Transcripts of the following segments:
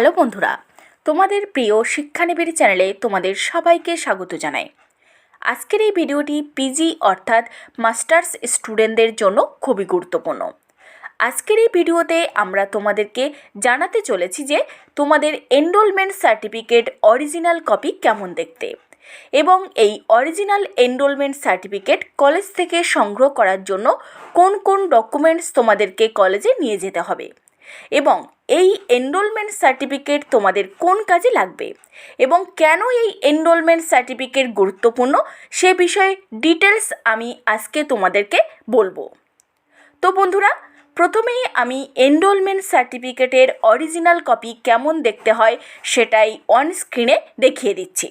Hello বন্ধুরা, তোমাদের প্রিয় শিক্ষানিবিড় চ্যানেলে তোমাদের সবাইকে স্বাগত জানাই। আজকের এই ভিডিওটি পিজি অর্থাৎ মাস্টার্স স্টুডেন্টদের জন্য খুবই গুরুত্বপূর্ণ। আজকের এই ভিডিওতে আমরা তোমাদেরকে জানাতে চলেছি যে তোমাদের এনরোলমেন্ট সার্টিফিকেট অরিজিনাল কপি কেমন দেখতে এবং এই অরিজিনাল এনরোলমেন্ট সার্টিফিকেট কলেজ থেকে সংগ্রহ করার জন্য কোন কোন ডকুমেন্টস তোমাদেরকে কলেজে নিয়ে যেতে হবে। এবং এই এনরোলমেন্ট সার্টিফিকেট তোমাদের কোন কাজে লাগবে? এবং কেন এই এনরোলমেন্ট সার্টিফিকেট গুরুত্বপূর্ণ? সে বিষয়ে ডিটেলস আমি আজকে তোমাদেরকে বলব। তো বন্ধুরা, প্রথমেই আমি এনরোলমেন্ট সার্টিফিকেটের অরিজিনাল কপি কেমন দেখতে হয় সেটাই অন স্ক্রিনে দেখিয়ে দিচ্ছি।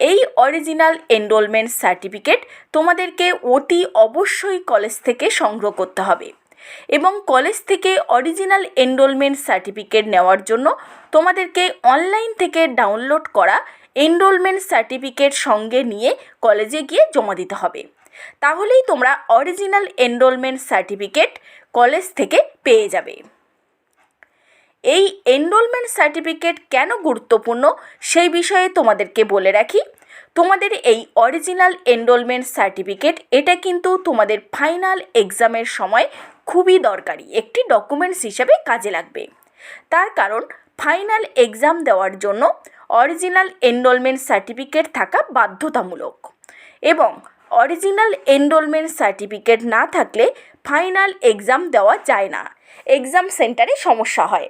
এই অরিজিনাল এনরোলমেন্ট সার্টিফিকেট তোমাদেরকে অতি অবশ্যই কলেজ থেকে সংগ্রহ করতে হবে। এবং কলেজ থেকে অরিজিনাল এনরোলমেন্ট সার্টিফিকেট নেওয়ার জন্য তোমাদেরকে অনলাইন থেকে ডাউনলোড করা এনরোলমেন্ট সার্টিফিকেট সঙ্গে নিয়ে কলেজে গিয়ে জমা দিতে হবে। তাহলেই তোমরা অরিজিনাল এনরোলমেন্ট সার্টিফিকেট কলেজ থেকে পেয়ে যাবে। এই এনরোলমেন্ট সার্টিফিকেট কেন গুরুত্বপূর্ণ সেই বিষয়ে তোমাদেরকে বলে রাখি। তোমাদের এই অরিজিনাল এনরোলমেন্ট সার্টিফিকেট এটা কিন্তু তোমাদের ফাইনাল এক্সামের সময় খুবই দরকারি, একটি ডকুমেন্টস হিসেবে কাজে লাগবে। তার কারণ ফাইনাল এক্সাম দেওয়ার জন্য অরিজিনাল এনরোলমেন্ট সার্টিফিকেট থাকা বাধ্যতামূলক এবং অরিজিনাল এনরোলমেন্ট সার্টিফিকেট না থাকলে ফাইনাল এক্সাম দেওয়া যায় না। এক্সাম সেন্টারে সমস্যা হয়।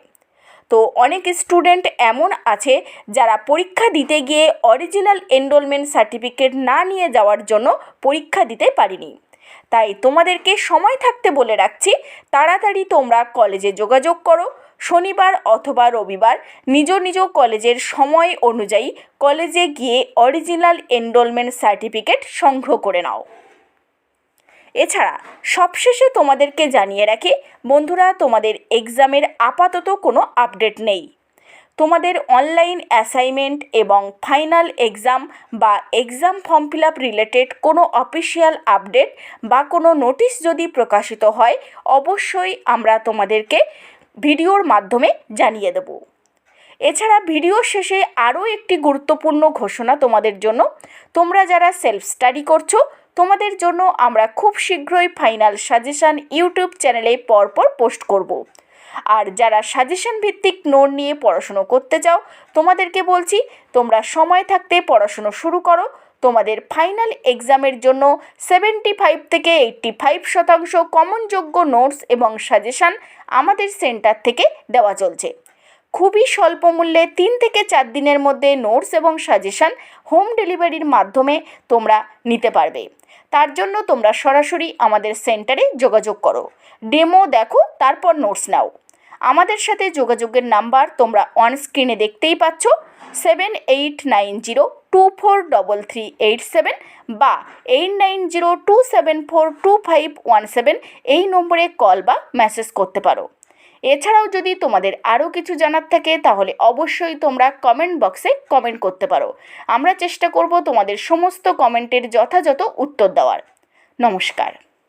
তো অনেক স্টুডেন্ট এমন আছে যারা পরীক্ষা দিতে গিয়ে অরিজিনাল এনরোলমেন্ট সার্টিফিকেট না নিয়ে যাওয়ার জন্য পরীক্ষা দিতে পারিনি। তাই তোমাদেরকে সময় থাকতে বলে রাখছি, তাড়াতাড়ি তোমরা কলেজে যোগাযোগ করো। শনিবার অথবা রবিবার নিজ নিজ কলেজের সময় অনুযায়ী কলেজে গিয়ে অরিজিনাল এনরোলমেন্ট সার্টিফিকেট সংগ্রহ করে নাও। এছাড়া সবশেষে তোমাদেরকে জানিয়ে রাখি, বন্ধুরা, তোমাদের এক্সামের আপাতত কোনো আপডেট নেই। তোমাদের অনলাইন অ্যাসাইনমেন্ট এবং ফাইনাল এক্সাম বা exam form fill up related কোনো অফিসিয়াল আপডেট বা কোনো নোটিশ যদি প্রকাশিত হয়, অবশ্যই আমরা তোমাদেরকে ভিডিওর মাধ্যমে জানিয়ে দেব। এছাড়া ভিডিও শেষে আরও একটি গুরুত্বপূর্ণ ঘোষণা তোমাদের জন্য। তোমরা যারা সেলফ স্টাডি করছ, তোমাদের জন্য আমরা খুব শীঘ্রই ফাইনাল সাজেশান ইউটিউব চ্যানেলে পরপর পোস্ট করব। আর যারা সাজেশন ভিত্তিক নোট নিয়ে পড়াশুনো করতে চাও, তোমাদেরকে বলছি, তোমরা সময় থাকতে পড়াশুনো শুরু করো। তোমাদের ফাইনাল এক্সামের জন্য সেভেন্টি ফাইভ থেকে এইট্টি ফাইভ শতাংশ কমনযোগ্য নোটস এবং সাজেশান আমাদের সেন্টার থেকে দেওয়া চলছে। খুবই স্বল্প মূল্যে তিন থেকে চার দিনের মধ্যে নোটস এবং সাজেশান হোম ডেলিভারির মাধ্যমে তোমরা নিতে পারবে। তার জন্য তোমরা সরাসরি আমাদের সেন্টারে যোগাযোগ করো। ডেমো দেখো, তারপর নোটস নাও। আমাদের সাথে যোগাযোগের নাম্বার তোমরা অন স্ক্রিনে দেখতেই পাচ্ছ seven eight nine zero two four double three eight seven বা eight nine zero two seven four two five one seven এই নম্বরে কল বা মেসেজ করতে পারো। এছাড়াও যদি তোমাদের আরও কিছু জানার থাকে, তাহলে অবশ্যই তোমরা কমেন্ট বক্সে কমেন্ট করতে পারো। আমরা চেষ্টা করব তোমাদের সমস্ত কমেন্টের যথাযথ উত্তর দেওয়ার। নমস্কার।